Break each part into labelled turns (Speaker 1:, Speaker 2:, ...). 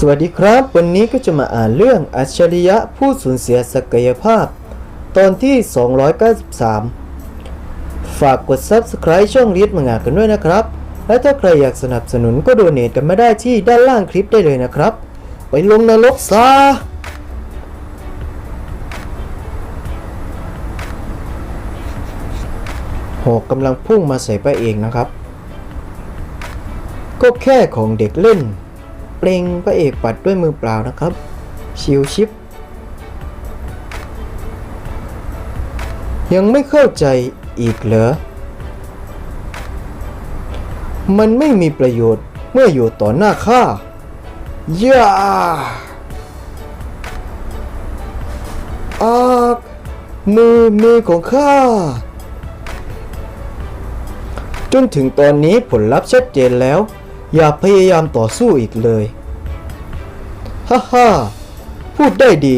Speaker 1: สวัสดีครับ วันนี้ก็จะมาอ่านเรื่องอัจฉริยะผู้สูญเสียศักยภาพ ตอนที่ 293 ฝากกด Subscribe ช่องลีดมังงะกันด้วยนะครับ และถ้าใครอยากสนับสนุนก็โดเนทกันมาได้ที่ด้านล่างคลิปได้เลยนะครับ ไปลงนรกซะหอกกำลังพุ่งมาใส่พระเอกนะครับ ก็แค่ของเด็กเล่น เปลงพระเอกปัดด้วยมือเปล่านะครับ ชิวชิป ยังไม่เข้าใจอีกเหรอ มันไม่มีประโยชน์เมื่ออยู่ต่อหน้าข้าย่าอากมือมือของข้า จนถึงตอนนี้ผลลัพธ์ชัดเจนแล้ว อย่าพยายามต่อสู้อีกเลย ฮ่าฮ่าพูดได้ดี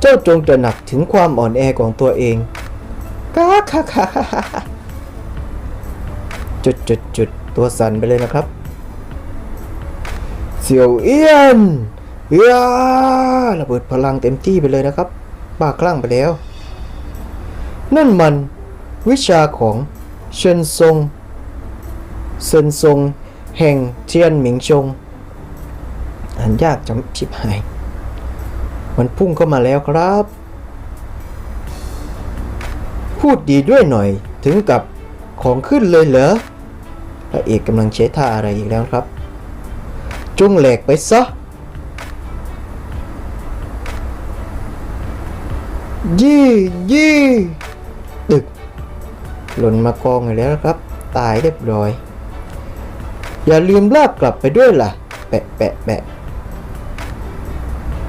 Speaker 1: เจ้าจงตระหนักถึงความอ่อนแอของตัวเองก้าค่ะค่ะจุดจุดจุดตัวสั่นไปเลยนะครับ เสี่ยวเอี้ยนเอ้าระเบิดพลังเต็มที่ไปเลยนะครับบ้าคลั่งไปแล้ว นั่นมันวิชาของเชินซงเซินซง แห่งเทียนหมิงชงอ่านยากจำชิบหาย มันพุ่งเข้ามาแล้วครับ พูดดีด้วยหน่อยถึงกับของขึ้นเลยเหรอพระเอกกำลังเช็ท่าอะไรอีกแล้วครับจงแหลกไปซะ ยี่ยี่ดึก หล่นมากองอยู่แล้วครับ ตายเรียบร้อย อย่าลืมลากกลับไปด้วยล่ะ แปะแปะแปะ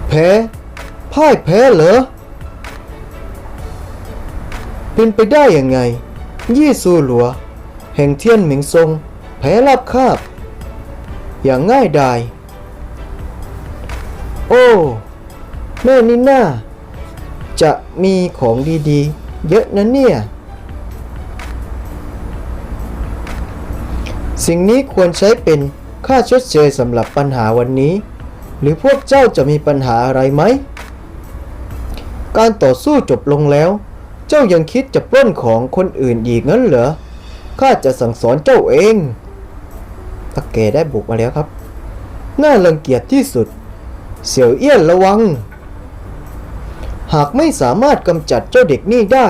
Speaker 1: แพ้พ่ายแพ้เหรอ เป็นไปได้ยังไง ยี่ซูหลัว แห่งเทียนหมิงซง แพ้รับคาบ อย่างง่ายดาย โอ้ แม่นี่น่า จะมีของดีๆ เยอะนะเนี่ย สิ่งนี้ควรใช้เป็นค่าชดเชยสำหรับปัญหาวันนี้ หรือพวกเจ้าจะมีปัญหาอะไรไหม การต่อสู้จบลงแล้ว เจ้ายังคิดจะปล้นของคนอื่นอีกงั้นเหรอ ข้าจะสั่งสอนเจ้าเองตะแกได้บุกมาแล้วครับ น่ารังเกียจที่สุด เสี่ยวเอี้ยนระวัง หากไม่สามารถกำจัดเจ้าเด็กนี่ได้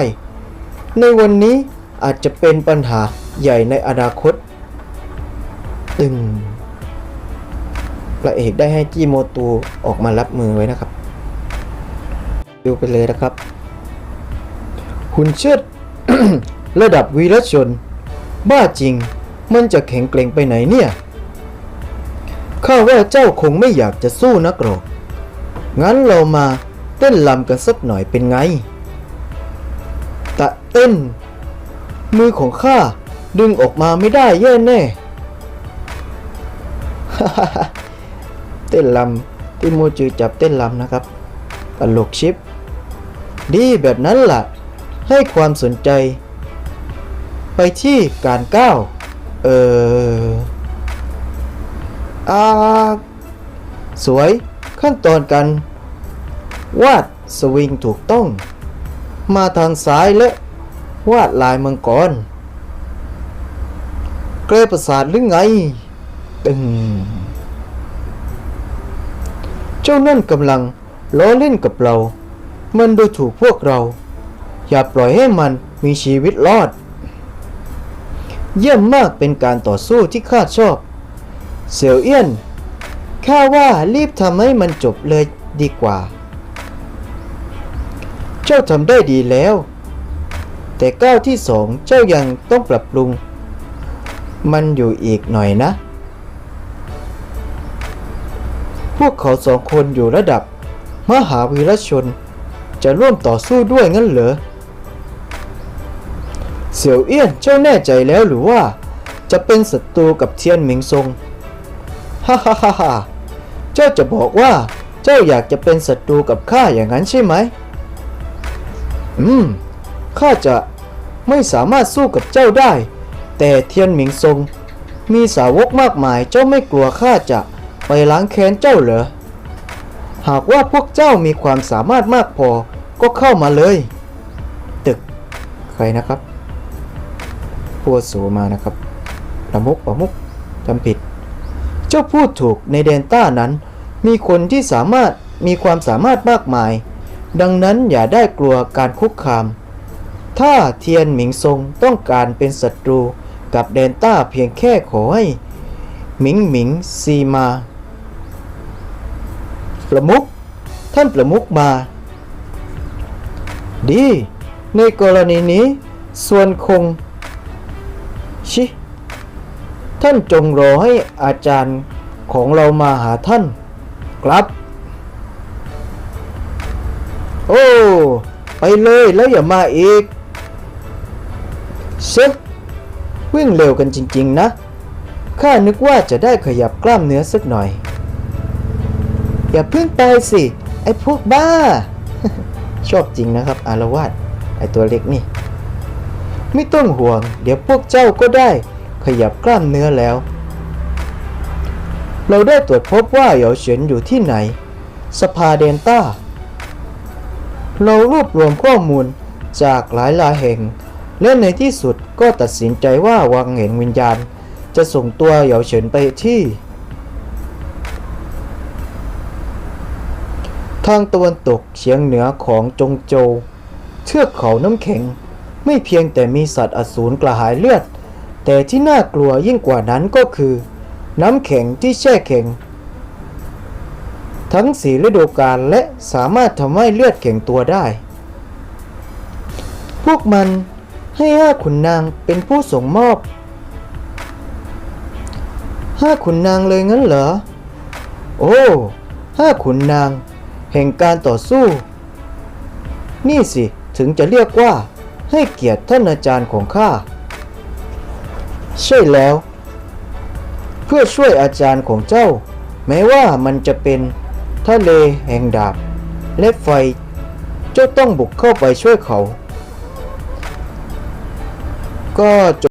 Speaker 1: ในวันนี้อาจจะเป็นปัญหาใหญ่ในอนาคต ตึงพระเอกได้ให้จีโมตูออกมารับมือไว้นะครับ ดูไปเลยนะครับหุ่นเชิดระดับวีรชน บ้าจริง มันจะแข็งเกรงไปไหนเนี่ย ข้าว่าเจ้าคงไม่อยากจะสู้นักหรอก งั้นเรามาเต้นลำกันสักหน่อยเป็นไง ตะเต้น มือของข้าดึงออกมาไม่ได้แย่แน่ เต้นลำที่โมจือจับเต้นลำนะครับตลกชิป ดีแบบนั้นล่ะ ให้ความสนใจ ไปที่การก้าวเอออาสวยขั้นตอนการวาดสวิงถูกต้อง มาทางซ้ายและวาดลายมังกรเกรประสาทหรือไง ตึง เจ้านั่นกำลังล้อเล่นกับเรา มันดูถูกพวกเรา อย่าปล่อยให้มันมีชีวิตรอด เยี่ยมมากเป็นการต่อสู้ที่ข้าชอบ เสี่ยวเอี้ยนข้าว่ารีบทำให้มันจบเลยดีกว่า เจ้าทำได้ดีแล้ว แต่ก้าวที่สองเจ้ายังต้องปรับปรุง มันอยู่อีกหน่อยนะ พวกเขาสองคนอยู่ระดับ มหาวีรชน จะร่วมต่อสู้ด้วยงั้นเหรอ เสี่ยวเอี้ยนเจ้าแน่ใจแล้วหรือว่า จะเป็นศัตรูกับเทียนหมิงซงฮ่าฮ่าฮ่าฮ่าเจ้าจะบอกว่าเจ้าอยากจะเป็นศัตรูกับข้าอย่างนั้นใช่ไหม อืม ข้าจะไม่สามารถสู้กับเจ้าได้ แต่เทียนหมิงซงมีสาวกมากมายเจ้าไม่กลัวข้าจะ ล้างแค้นเจ้าเหรอ หากว่าพวกเจ้ามีความสามารถมากพอก็เข้ามาเลย ตึก ใครนะครับพูดสูมานะครับประมุกประมุกจำผิด เจ้าพูดถูกในแดนต้านั้น มีคนที่สามารถมีความสามารถมากมาย ดังนั้นอย่าได้กลัวการคุกคาม ถ้าเทียนหมิงซงต้องการเป็นศัตรูกับแดนต้าเพียงแค่ขอให้หมิงหมิงซีมา ประมุกท่านประมุกมา ดี ในกรณีนี้ ส่วนคง ชิ ท่านจงรอให้อาจารย์ของเรามาหาท่าน ครับ โอ้ ไปเลยแล้วอย่ามาอีกเชฟวิ่งเร็วกันจริง ๆ นะ ข้านึกว่าจะได้ขยับกล้ามเนื้อสักหน่อย อย่าเพิ่งไปสิ ไอ้พวกบ้า ชอบจริงนะครับ อารวาสไอ้ตัวเล็กนี่ ไม่ต้องห่วง เดี๋ยวพวกเจ้าก็ได้ ขยับกล้ามเนื้อแล้ว เราได้ตรวจพบว่าเหยาเฉินอยู่ที่ไหน สภาเดนต้า เรารวบรวมข้อมูลจากหลายหลายแห่ง และในที่สุดก็ตัดสินใจว่าวังแห่งวิญญาณ จะส่งตัวเหยาเฉินไปที่ ทางตะวันตกเฉียงเหนือของจงโจวเทือกเขาน้ำแข็ง ไม่เพียงแต่มีสัตว์อสูรกระหายเลือด แต่ที่น่ากลัวยิ่งกว่านั้นก็คือ น้ำแข็งที่แช่แข็ง ทั้งสีฤดูกาลและสามารถทำให้เลือดแข็งตัวได้ พวกมันให้ห้าขุนนางเป็นผู้ส่งมอบห้าขุนนางเลยงั้นเหรอ โอ้ห้าขุนนาง แห่งการต่อสู้ นี่สิถึงจะเรียกว่าให้เกียรติท่านอาจารย์ของข้า ใช่แล้ว เพื่อช่วยอาจารย์ของเจ้า แม้ว่ามันจะเป็นทะเลแห่งดาบ และไฟ เจ้าต้องบุกเข้าไปช่วยเขา ก็จ